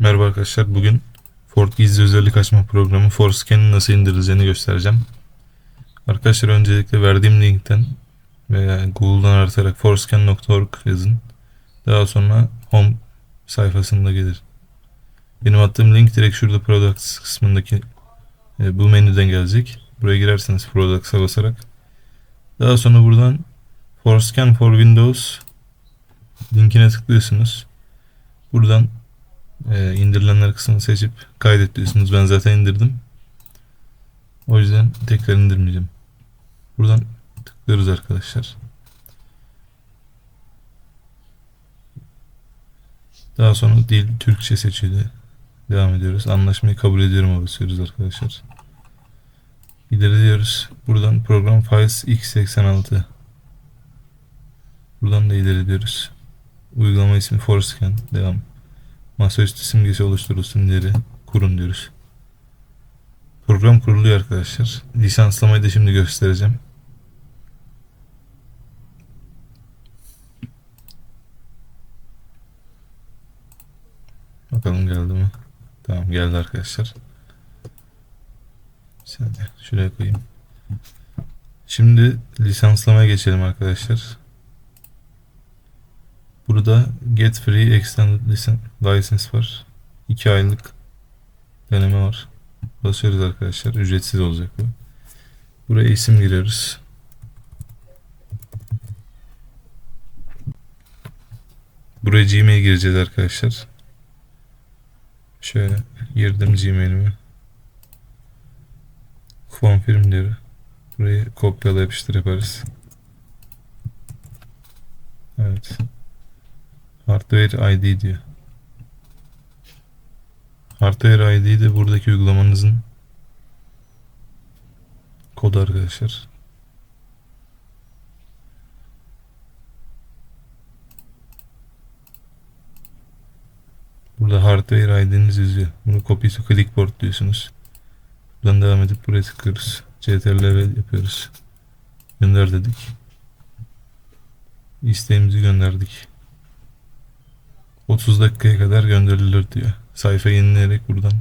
Merhaba arkadaşlar. Bugün Ford gizli özellik açma programı Forscan'ın nasıl indirileceğini göstereceğim. Arkadaşlar öncelikle verdiğim linkten veya Google'dan aratarak forscan.org yazın. Daha sonra home sayfasında gelir. Benim attığım link direkt şurada products kısmındaki e, bu menüden gelecek. Buraya girerseniz products'a basarak. Daha sonra buradan Forscan for Windows linkine tıklıyorsunuz. Buradan e, indirilenler kısmını seçip kaydet diyorsunuz. Ben zaten indirdim. O yüzden tekrar indirmeyeceğim. Buradan tıklıyoruz arkadaşlar. Daha sonra dil Türkçe seçili. Devam ediyoruz. Anlaşmayı kabul ediyorum basıyoruz arkadaşlar. İleri diyoruz. Buradan program files x86. Buradan da ileri diyoruz. Uygulama ismi Forscan. Devam. Masaüstü simgesi oluşturulsun ileri. Kurun diyoruz. Program kuruluyor arkadaşlar. Lisanslamayı da şimdi göstereceğim. Bakalım geldi mi? Tamam geldi arkadaşlar. Saniye şuraya koyayım. Şimdi lisanslamaya geçelim arkadaşlar. Burada Get Free Extended License var. 2 aylık deneme var. Basıyoruz arkadaşlar. Ücretsiz olacak bu. Buraya isim giriyoruz. Buraya Gmail gireceğiz arkadaşlar. Şöyle girdim Gmail'imi. Confirm diyor. Burayı kopyala yapıştır yaparız. Evet. Hardware ID diyor. Hardware ID de buradaki uygulamanızın kodu arkadaşlar. Burada hardware ID'niz yazıyor. Bunu copy to clipboard diyorsunuz. Buradan devam edip buraya tıklıyoruz. CTRL yapıyoruz. Gönder dedik. İsteğimizi gönderdik. 30 dakikaya kadar gönderilir diyor. Sayfa yenileyerek buradan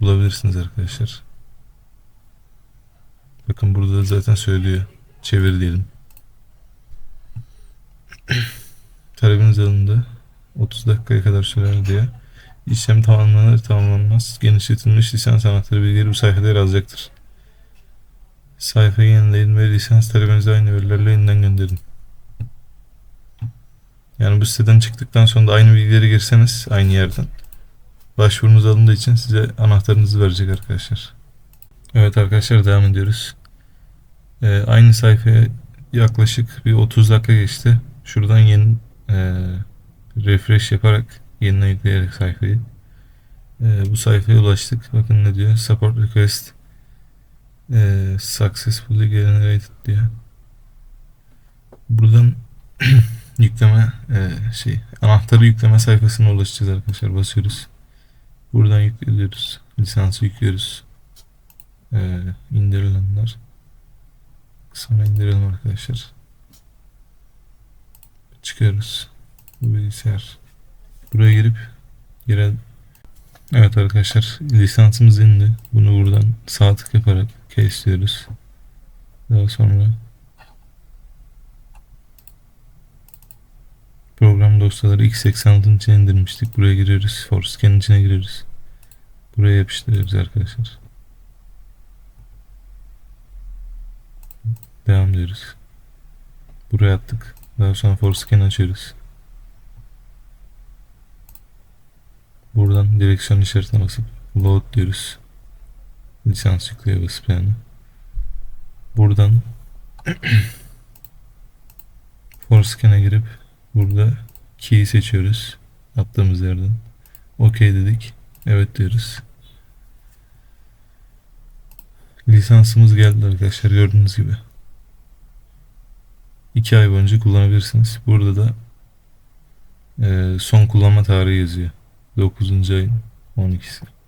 bulabilirsiniz arkadaşlar. Bakın burada da zaten söylüyor. Çevir diyelim. Talebiniz alındı. 30 dakikaya kadar sürer diyor. İşlem tamamlanır tamamlanmaz. Genişletilmiş lisans anahtarı bilgileri bu sayfada yer alacaktır. Sayfayı yenileyin ve lisans talebinizi aynı verilerle yeniden gönderin. Yani bu siteden çıktıktan sonra da aynı bilgileri girseniz aynı yerden başvurunuz alındığı için size anahtarınızı verecek arkadaşlar. Evet arkadaşlar devam ediyoruz. Ee, aynı sayfaya yaklaşık bir 30 dakika geçti. Şuradan yeni e, refresh yaparak yeniden yükleyerek sayfayı e, bu sayfaya ulaştık. Bakın ne diyor? Support request e, successfully generated diyor. Buradan yükleme e, şey anahtarı yükleme sayfasına ulaşacağız arkadaşlar. Basıyoruz. Buradan yüklüyoruz. Lisansı yüklüyoruz. E, indirilenler. Sonra indirelim arkadaşlar. Çıkıyoruz. Bu bilgisayar. Buraya girip girelim. Evet arkadaşlar lisansımız indi. Bunu buradan sağ tık yaparak case diyoruz. Daha sonra program dosyaları x86'ın içine indirmiştik. Buraya giriyoruz. Forscan'ın içine giriyoruz. Buraya yapıştırıyoruz arkadaşlar. Devam ediyoruz. Buraya attık. Daha sonra Forscan açıyoruz. Buradan direksiyon işaretine basıp load diyoruz. Lisans yükleye basıp yani. Buradan Forscan'a girip burada key'i seçiyoruz. Attığımız yerden. OK dedik. Evet diyoruz. Lisansımız geldi arkadaşlar gördüğünüz gibi. 2 ay boyunca kullanabilirsiniz. Burada da e, son kullanma tarihi yazıyor. 9. ayın 12'si.